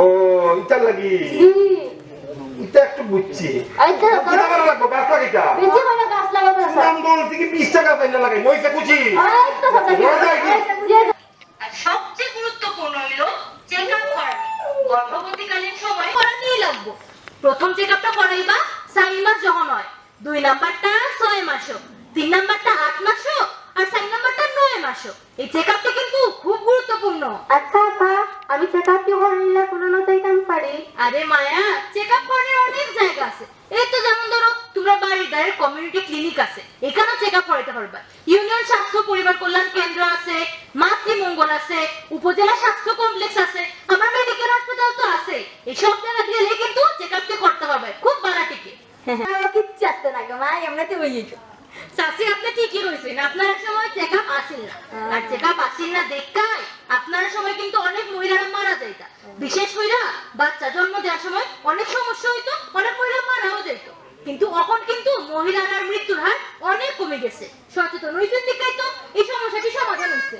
ও ইটার লাগি। ইটা একটু বুঝছি। আচ্ছা কি টাকা লাগবো গাছ করে আছে দাম দল থেকে বিশ টাকা পাইনা লাগাই। মইসা কুচি এই কি? আর সবচেয়ে গুরুত্বপূর্ণ হলো চেক আপ করানো গর্ভবতীকালীন সময় করাতেই লাগবো। প্রথম চেক আপটা করাইবা চার মাস যখন হয়। দুই নাম্বারটা ছয় মাসও তিন নাম্বারটা আট মাসও আর চার নাম্বারটা নয় মাসও। এই চেক আপটা কিন্তু খুব গুরুত্বপূর্ণ। আচ্ছা আমি চেক আপ কি করলে কোনো যাইতাম পারি। আরে মায়া চেক আপ করার অনেক জায়গা আছে। এই তো যেমন ধরো তোমরা বাড়ির ধারে কমিউনিটি ক্লিনিক আছে। এখানেও চেক আপ করাতে পারবা। ইউনিয়ন স্বাস্থ্য পরিবার কল্যাণ কেন্দ্র আছে মাতৃমঙ্গল আছে উপজেলা স্বাস্থ্য কমপ্লেক্স আছে আমার মেডিকেল হাসপাতাল তো আছে। এই সব জায়গা গেলে কিন্তু চেক আপটা করতে হবে খুব বাড়া টিকে আমার কিচ্ছু আসতে না গো মা এমনিতে হয়ে যেত চাষি আপনি ঠিকই কইছেন আপনার সময় চেক আপ আসেন না। আর চেক আপ আসেন না দেখাই আপনার সময় কিন্তু অনেক বিশেষ কইরা বাচ্চা জন্ম দেওয়ার সময় অনেক সমস্যা হইতো, অনেক মহিলা মারাও যেত কিন্তু এখন কিন্তু মহিলার মৃত্যুর হার অনেক কমে গেছে। সচেতন হইতে দিকে তো এই সমস্যাটি সমাধান হচ্ছে